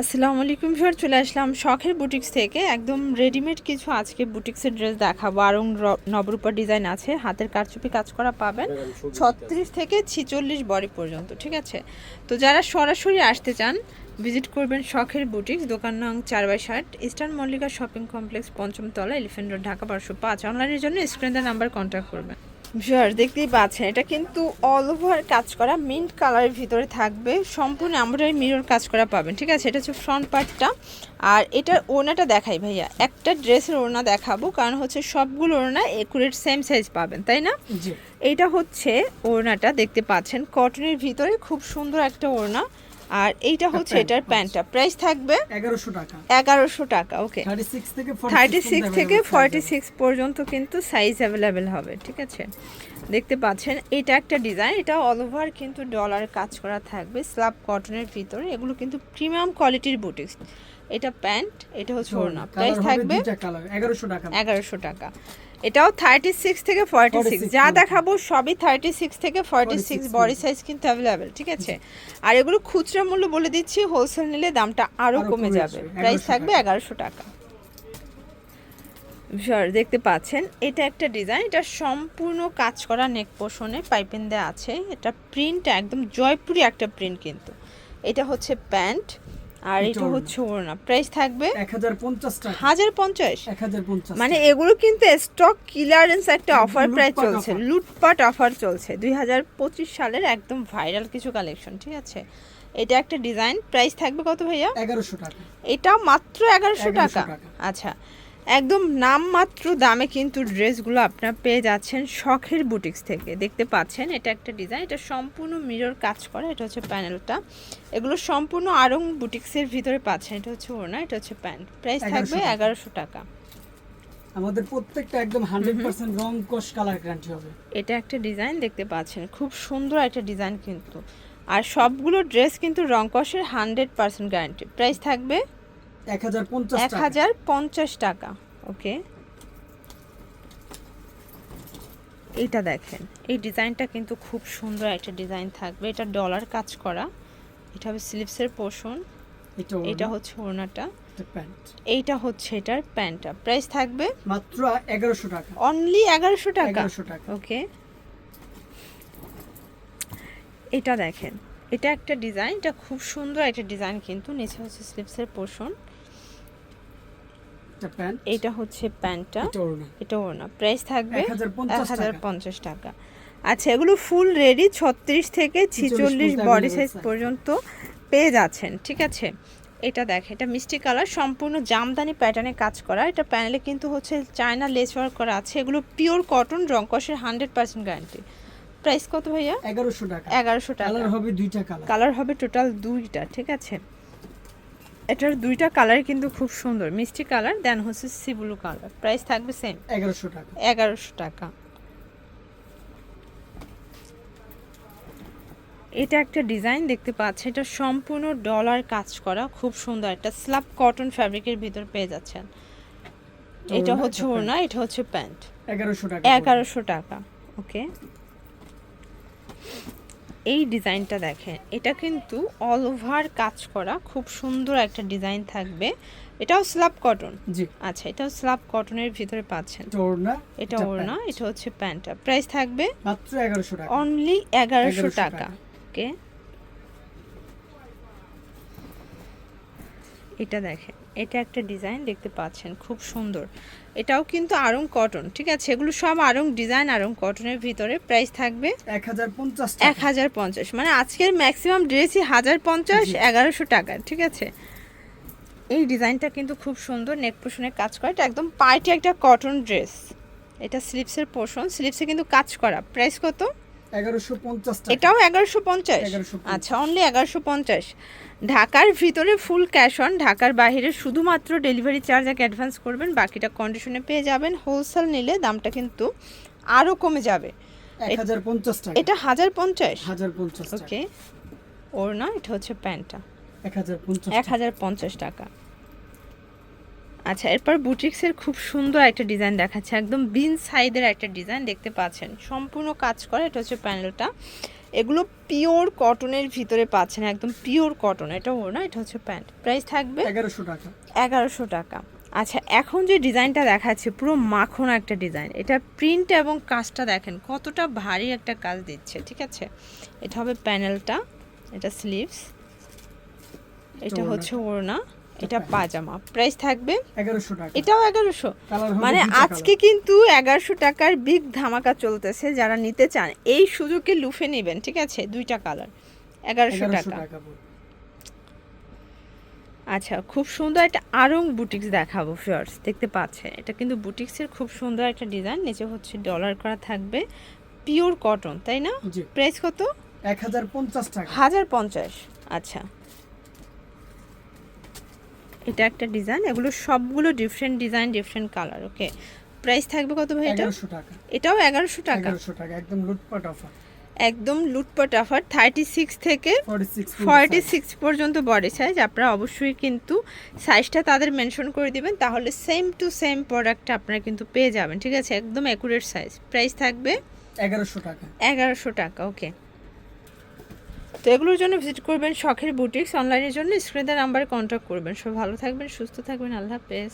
আসসালামু আলাইকুম স্যার চলে আসলাম শখের বুটিক্স থেকে। একদম রেডিমেড কিছু আজকে বুটিক্সের ড্রেস দেখাবো। আরং নবরূপা ডিজাইন আছে হাতের কারচুপি কাজ করা পাবেন ছত্রিশ থেকে ছিচল্লিশ বডি পর্যন্ত ঠিক আছে? তো যারা সরাসরি আসতে চান ভিজিট করবেন শখের বুটিক্স দোকান নং চার বাই ষাট ইস্টার্ন মল্লিকা শপিং কমপ্লেক্স পঞ্চমতলা এলিফেন্ট রোড ঢাকা বারোশো পাঁচ। অনলাইনের জন্য স্ক্রিনের নাম্বার কন্ট্যাক্ট করবেন। স্যার দেখতেই পাচ্ছেন এটা কিন্তু অল ওভার কাজ করা মিন্ট কালারের ভিতরে থাকবে সম্পূর্ণ এমব্রয়ডারি মিরর কাজ করা পাবেন ঠিক আছে? এটা হচ্ছে ফ্রন্ট পার্টটা আর এটার ওনাটা দেখাই ভাইয়া একটা ড্রেসের ওড়না দেখাবো কারণ হচ্ছে সবগুলো ওড়না একুরেট সেম সাইজ পাবেন তাই না? জি। এইটা হচ্ছে ওড়নাটা দেখতে পাচ্ছেন কটনের ভিতরে খুব সুন্দর একটা ওড়না আর এইটা হচ্ছে এটার প্যান্টটা। প্রাইস থাকবে এগারোশো টাকা। এগারোশো টাকা ওকে থার্টি সিক্স থেকে ফর্টি সিক্স পর্যন্ত কিন্তু সাইজ অ্যাভেলেবেল হবে ঠিক আছে? দেখতে পাচ্ছেন এটা একটা ডিজাইন এটা অল ওভার কিন্তু ডলার কাজ করা থাকবে স্লাব কটনের ভিতরে। এগুলো কিন্তু প্রিমিয়াম কোয়ালিটির বুটিক্স এটা প্যান্ট এটা হচ্ছে ওড়না। প্রাইস থাকবে এগারোশো টাকা। এগারোশো টাকা। এটাও থার্টি সিক্স থেকে ফর্টি সিক্স যা দেখাবো সবই থার্টি সিক্স থেকে ফর্টি সিক্স বডি সাইজ কিন্তু অ্যাভেলেবেল ঠিক আছে? আর এগুলো খুচরা মূল্য বলে দিচ্ছি হোলসেল নিলে দামটা আরও আরও কমে যাবে। প্রাইস থাকবে এগারোশো টাকা। দেখতে পাচ্ছেন এটা একটা ডিজাইন এটা সম্পূর্ণ কাজ করা নেক পোষণে পাইপেন দেওয়া আছে। এটা প্রিন্ট একদম জয়পুরি একটা প্রিন্ট কিন্তু। এটা হচ্ছে প্যান্ট। আর এটা। হচ্ছে ওড়না। প্রাইস থাকবে হাজার পঞ্চাশ মানে এগুলো কিন্তু স্টক ক্লিয়ারেন্স একটা অফার প্রায় চলছে। লুটপাট অফার চলছে। দুই হাজার পঁচিশ সালের একদম ভাইরাল কিছু কালেকশন ঠিক আছে? এটা একটা ডিজাইন প্রাইস থাকবে কত ভাইয়া? এগারোশো টাকা। এটা মাত্র এগারোশো 1100 টাকা। টাকা। আচ্ছা। একদম নামমাত্র দামে কিন্তু ড্রেসগুলো আপনারা পেয়ে যাচ্ছেন শখের বুটিক্স থেকে। দেখতে পাচ্ছেন এটা একটা ডিজাইন এটা সম্পূর্ণ মিরর কাজ করা এটা হচ্ছে প্যানেলটা এগুলো সম্পূর্ণ আরং বুটিক্সের ভিতরে পাচ্ছেন এটা হচ্ছে ওড়না এটা হচ্ছে প্যান্ট। প্রাইস থাকবে এগারোশো টাকা। আমাদের প্রত্যেকটা একদম হান্ড্রেড পার্সেন্ট রং কস কালার গ্যারান্টি হবে। এটা একটা ডিজাইন দেখতে পাচ্ছেন খুব সুন্দর একটা ডিজাইন কিন্তু। আর সবগুলো ড্রেস কিন্তু রংকসের হান্ড্রেড পার্সেন্ট গ্যারান্টি প্রাইস থাকবে এক হাজার পঞ্চাশ টাকা। ওকে। এইটা দেখেন এই ডিজাইনটা কিন্তু খুব সুন্দর একটা ডিজাইন থাকবে। এটা ডলার কাজ করা। এটা হবে স্লিপসের পোর্শন এটা এটা এটা হচ্ছে ওড়নাটা। প্যান্ট। এইটা হচ্ছে এটার প্যান্টটা। প্রাইস থাকবে? মাত্র এগারোশো টাকা। অনলি এগারোশো টাকা? এগারোশো টাকা। ওকে। এটা দেখেন এটা একটা ডিজাইন এটা খুব সুন্দর একটা ডিজাইন কিন্তু। নিচে হচ্ছে স্লিপসের পোর্শন এটা হচ্ছে প্যান্টটা এটা ওড়না? প্রাইস থাকবে এক 1050 হাজার টাকা। পঞ্চাশ টাকা। আচ্ছা এগুলো ফুল রেডি ছত্রিশ থেকে ছিচল্লিশ বডি সাইজ পর্যন্ত পেয়ে যাচ্ছেন ঠিক আছে? এটা দেখ এটা মিষ্টি কালার সম্পূর্ণ জামদানি প্যাটার্নে কাজ করা। এটা প্যানেলে কিন্তু হচ্ছে চায়না লেস ওয়ার্ক করা আছে। এগুলো পিওর কটন রংকসের হান্ড্রেড পার্সেন্ট গ্যারান্টি প্রাইস কত ভাইয়া? এগারোশো টাকা। এগারোশো টাকা। কালার হবে দুইটা কালার কালার হবে টোটাল দুইটা ঠিক আছে? এটার দুইটা কালার কিন্তু খুব সুন্দর। মিষ্টি কালার দেন হচ্ছে সি ব্লু কালার প্রাইস থাকবে সেম এগারোশো টাকা। এগারোশো টাকা। এটা একটা ডিজাইন দেখতে পাচ্ছেন এটা সম্পূর্ণ ডলার কাজ করা। খুব সুন্দর। একটা স্ল্যাব কটন ফ্যাব্রিকের ভিতর পেয়ে যাচ্ছেন। এটা হচ্ছে ওড়না এটা হচ্ছে প্যান্ট এগারোশো টাকা এগারোশো টাকা। ওকে এই ডিজাইনটা দেখেন এটা কিন্তু অল ওভার কাজ করা খুব সুন্দর একটা ডিজাইন থাকবে। এটাও স্ল্যাব কটন জি। আচ্ছা এটাও স্ল্যাব কটনের ভিতরে পাচ্ছেন। এটা ওড়না এটা ওড়না। এটা হচ্ছে প্যান্টটা প্রাইস থাকবে মাত্র এগারোশো টাকা। অনলি এগারোশো 1100 টাকা। টাকা। ওকে এটা দেখেন। এটা একটা ডিজাইন দেখতে পাচ্ছেন খুব সুন্দর। এটাও কিন্তু আরং কটন ঠিক আছে? এগুলো সব আরং ডিজাইন আরং কটনের ভিতরে প্রাইস থাকবে এক হাজার পঞ্চাশ এক হাজার পঞ্চাশ মানে আজকের ম্যাক্সিমাম ড্রেসই হাজার পঞ্চাশ এগারোশো টাকা ঠিক আছে? এই ডিজাইনটা কিন্তু খুব সুন্দর নেক পোষণে কাজ করা। এটা একদম পার্টি একটা কটন ড্রেস। এটা স্লিপসের পোষণ স্লিপসে কিন্তু কাজ করা। প্রাইস কত? এটাও এগারোশো পঞ্চাশ? আচ্ছা অনলি এগারোশো পঞ্চাশ। ঢাকার ভিতরে ফুল ক্যাশ অন ঢাকার বাইরে শুধুমাত্র ডেলিভারি চার্জ এক অ্যাডভান্স করবেন বাকিটা কন্ডিশনে পেয়ে যাবেন। হোলসেল নিলে দামটা কিন্তু আরও কমে যাবে। এটা হাজার পঞ্চাশ? ওকে ওর না এটা হচ্ছে প্যান্টটা। এক হাজার পঞ্চাশ টাকা। আচ্ছা এরপর বুটিক্সের খুব সুন্দর একটা ডিজাইন দেখাচ্ছে একদম বিন সাইডের একটা ডিজাইন দেখতে পাচ্ছেন। সম্পূর্ণ কাজ করা এটা হচ্ছে প্যানেলটা এগুলো পিওর কটনের ভিতরে পাচ্ছেন একদম পিওর কটন এটা ওর না এটা হচ্ছে প্যান্ট। প্রাইস থাকবে এগারোশো টাকা। এগারোশো টাকা। আচ্ছা এখন যে ডিজাইনটা দেখাচ্ছে পুরো মাখন একটা ডিজাইন। এটা প্রিন্ট এবং কাজটা দেখেন কতটা ভারী একটা কাজ দিচ্ছে ঠিক আছে? এটা হবে প্যানেলটা এটা স্লিভস এটা। হচ্ছে ওড়না। এটা পাজামা। প্রাইস থাকবে? এগারোশো টাকা। এটাও এগারোশো। মানে আজকে কিন্তু এগারোশো টাকার বিগ ধামাকা চলতেছে যারা নিতে চান। এই সুযোগে লুফে নেবেন ঠিক আছে? দুইটা কালার এগারোশো টাকা। আচ্ছা খুব সুন্দর একটা আরং বুটিক্স দেখাবো ফিয়ার্স দেখতে পাচ্ছেন? এটা কিন্তু বুটিক্সের খুব সুন্দর একটা ডিজাইন নিচে হচ্ছে ডলার করা থাকবে। পিওর কটন তাই না? প্রাইস কত? এক হাজার পঞ্চাশ টাকা। হাজার পঞ্চাশ। আচ্ছা। এটা একটা ডিজাইন এগুলো সবগুলো different design different colour okay price থাকবে কত ভাই এটা? টাকা। এটাও এগারোশো টাকা। এগারোশো টাকা একদম লুটপাট অফার একদম লুটপাট অফার থার্টি সিক্স থেকে ফর্টি সিক্স পর্যন্ত বডি সাইজ আপনারা অবশ্যই কিন্তু সাইজটা তাদের মেনশন করে দিবেন তাহলে সেম টু সেম প্রোডাক্টটা আপনারা কিন্তু পেয়ে যাবেন ঠিক আছে? একদম অ্যাকুরেট সাইজ প্রাইস থাকবে এগারোশো টাকা। এগারোশো টাকা ওকে তো এগুলোর জন্য ভিজিট করবেন শখের বুটিক্স অনলাইনের জন্য স্ক্রিনের নাম্বারে কন্ট্যাক্ট করবেন। সব ভালো থাকবেন, সুস্থ থাকবেন, আল্লাহ হাফেজ।